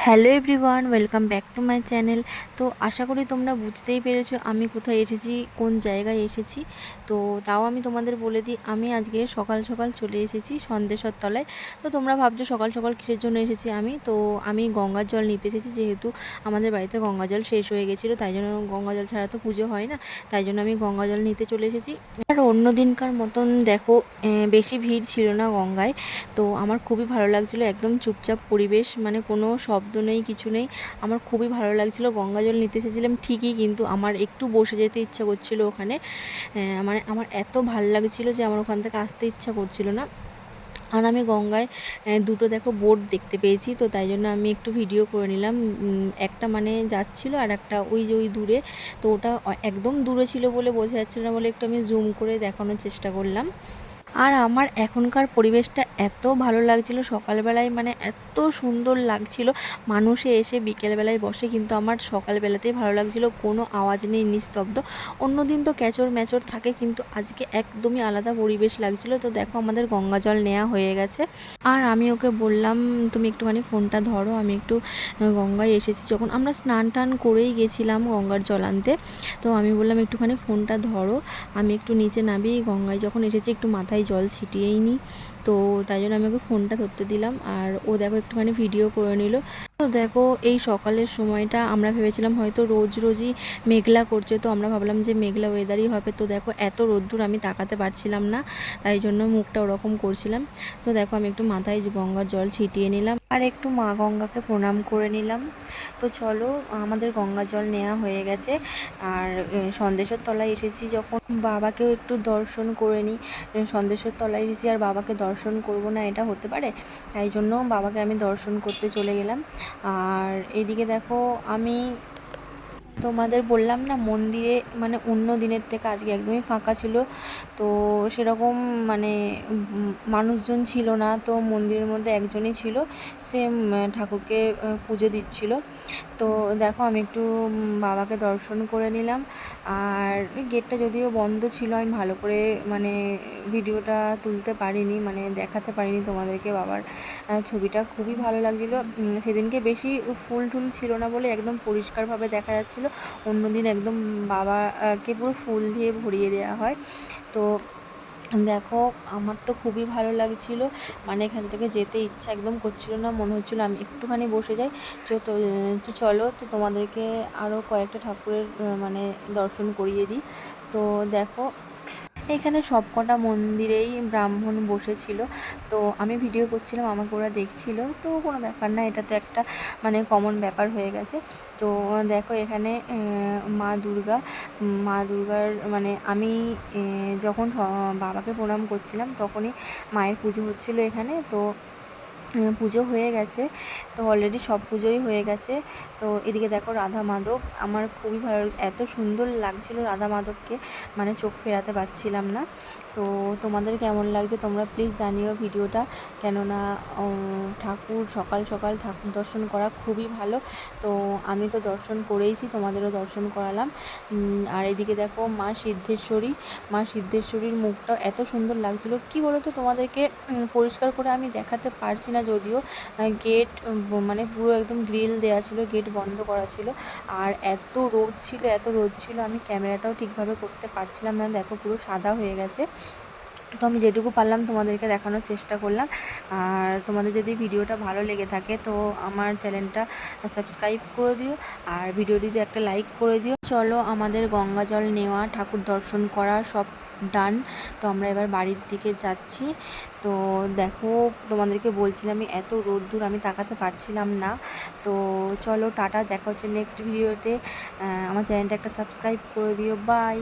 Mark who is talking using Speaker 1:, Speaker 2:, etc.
Speaker 1: Hello everyone, welcome back to my channel. তো আশা করি তোমরা বুঝতেই পেরেছ আমি কোথায় এসেছি, কোন জায়গায় এসেছি। তো তাও আমি তোমাদের বলে দিই, আমি আজকে সকাল সকাল চলে এসেছি সন্দেশ্বর তলায়। তো তোমরা ভাবছ সকাল সকাল কিসের জন্য এসেছি আমি? তো আমি গঙ্গার জল নিতে এসেছি, যেহেতু আমাদের বাড়িতে গঙ্গা জল শেষ হয়ে গেছিল, তাই জন্য গঙ্গা জল ছাড়া তো পুজো হয় না, তাই জন্য আমি গঙ্গা জল নিতে চলে এসেছি। আর অন্য দিনকার মতন দেখো বেশি ভিড় ছিল না গঙ্গায়। তো আমার খুবই ভালো লাগছিল, একদম চুপচাপ পরিবেশ মানে কোনো শব্দ নেই, কিছু নেই। আমার খুবই ভালো লাগছিল, গঙ্গা জল নিতে এসেছিলাম ঠিকই, কিন্তু আমার একটু বসে যেতে ইচ্ছা করছিল ওখানে। মানে আমার এত ভালো লাগছিল যে আমার ওখান থেকে আসতে ইচ্ছা করছিল না। আর আমি গঙ্গায় দুটো দেখো বোট দেখতে পেয়েছি, তো তাই জন্য আমি একটু ভিডিও করে নিলাম। একটা মানে যাচ্ছিল আর একটা ওই যে ওই দূরে, তো ওটা একদম দূরে ছিল বলে বোঝা যাচ্ছিল না বলে একটু আমি জুম করে দেখানোর চেষ্টা করলাম। আর আমার এখনকার পরিবেশটা এত ভালো লাগছিল, সকালবেলায় মানে এত সুন্দর লাগছিল। মানুষে এসে বিকেলবেলায় বসে কিন্তু আমার সকালবেলাতেই ভালো লাগছিল, কোনো আওয়াজ নেই, নিস্তব্ধ। অন্য দিন তো ক্যাচর ম্যাচর থাকে কিন্তু আজকে একদমই আলাদা পরিবেশ লাগছিল। তো দেখো আমাদের গঙ্গা জল নেওয়া হয়ে গেছে। আর আমি ওকে বললাম, তুমি একটুখানি ফোনটা ধরো, আমি একটু গঙ্গায় এসেছি। যখন আমরা স্নান টান করেই গেছিলাম গঙ্গার জল আনতে, তো আমি বললাম, একটুখানি ফোনটা ধরো, আমি একটু নিচে নাবি গঙ্গায় যখন এসেছি একটু মাথায় জল ছিটিয়েই নিই তো তাই জন্য আমি ওকে ফোনটা ধরতে দিলাম। আর ও দেখো একটুখানি ভিডিও করে নিল। তো দেখো, এই সকালের সময়টা আমরা ভেবেছিলাম হয়তো রোজ রোজই মেঘলা করছে, তো আমরা ভাবলাম যে মেঘলা ওয়েদারই হবে। তো দেখো, এত রোদ্দুর আমি তাকাতে পারছিলাম না, তাই জন্য মুখটা ওরকম করছিলাম। তো দেখো, আমি একটু মাথায় গঙ্গার জল ছিটিয়ে নিলাম আর একটু মা গঙ্গাকে প্রণাম করে নিলাম। তো চলো, আমাদের গঙ্গা জল নেওয়া হয়ে গেছে আর সন্দেশের তলায় এসেছি যখন। বাবাকেও একটু দর্শন করে নিই। সন্দেশের তলায় এসেছি আর বাবাকে দর্শন করব না, এটা হতে পারে? তাই জন্য বাবাকে আমি দর্শন করতে চলে গেলাম। আর এদিকে দেখো আমি তোমাদের বললাম না, মন্দিরে মানে অন্য দিনের থেকে আজকে একদমই ফাঁকা ছিল। তো সেরকম মানে মানুষজন ছিল না, তো মন্দিরের মধ্যে একজনই ছিল। সে ঠাকুরকে পুজো দিচ্ছিল। তো দেখো, আমি একটু বাবাকে দর্শন করে নিলাম। আর গেটটা যদিও বন্ধ ছিল, আমি ভালো করে মানে ভিডিওটা তুলতে পারিনি মানে দেখাতে পারিনি তোমাদেরকে বাবার ছবিটা। খুবই ভালো লাগছিল। সেদিনকে বেশি ফুল টুল ছিল না বলে একদম পরিষ্কারভাবে দেখা যাচ্ছিল। অন্যদিন একদম বাবাকে পুরো ফুল দিয়ে ভরিয়ে দেওয়া হয়। তো দেখো, আমার তো খুবই ভালো লাগছিল। মানে এখান থেকে যেতে ইচ্ছা একদম করছিল না, মনে হচ্ছিল আমি একটুখানি বসে যাই। তো চলো, তো তোমাদেরকে আরও কয়েকটা ঠাকুরের মানে দর্শন করিয়ে দিই। তো দেখো এখানে সব কটা মন্দিরেই ব্রাহ্মণ বসেছিল। তো আমি ভিডিও করছিলাম, আমাকে ওরা দেখছিল। তো কোনো ব্যাপার না এটা তো একটা মানে কমন ব্যাপার হয়ে গেছে। তো দেখো এখানে মা দুর্গা, মা দুর্গার মানে আমি যখন বাবাকে প্রণাম করছিলাম, তখনই মায়ের পুজো হচ্ছিল এখানে। তো পুজো হয়ে গেছে। তো অলরেডি সব পুজোই হয়ে গেছে। তো এদিকে দেখো রাধা মাধব। আমার খুবই ভালো এত সুন্দর লাগছিল রাধা মাধবকে। মানে চোখ ফেরাতে পারছিলাম না। তো তোমাদের কেমন লাগছে? তোমরা প্লিজ জানিও ভিডিওটা। কেননা ঠাকুর সকাল সকাল ঠাকুর দর্শন করা খুবই ভালো। তো আমি তো দর্শন করেইছি, তোমাদেরও দর্শন করালাম। আর এদিকে দেখো মা সিদ্ধেশ্বরী। মা সিদ্ধেশ্বরীর মুখটাও এত সুন্দর লাগছিল। কি বলো তো তোমাদেরকে পরিষ্কার করে আমি দেখাতে পারছি না যদিও গেট মানে পুরো একদম গ্রিল দেওয়া ছিল গেট বন্ধ করা ছিল। আর এত রোদ ছিল, এত রোদ ছিল, আমি ক্যামেরাটাও ঠিকভাবে করতে পারছিলাম না। দেখো পুরো সাদা হয়ে গেছে। তো আমি যেটুকু পারলাম তোমাদেরকে দেখানোর চেষ্টা করলাম। আর তোমাদের যদি ভিডিওটা ভালো লেগে থাকে তো আমার চ্যানেলটা সাবস্ক্রাইব করে দিও আর ভিডিওটিতে একটা লাইক করে দিও। চলো আমাদের গঙ্গা জল নেওয়া, ঠাকুর দর্শন করা সব ডান। তো আমরা এবার বাড়ির দিকে যাচ্ছি। তো দেখো, তোমাদেরকে বলছিলাম আমি এত রোদ্দুর, আমি তাকাতে পারছিলাম না। তো চলো টাটা, দেখা হচ্ছে নেক্সট ভিডিওতে আমার চ্যানেলটা একটা সাবস্ক্রাইব করে দিও। বাই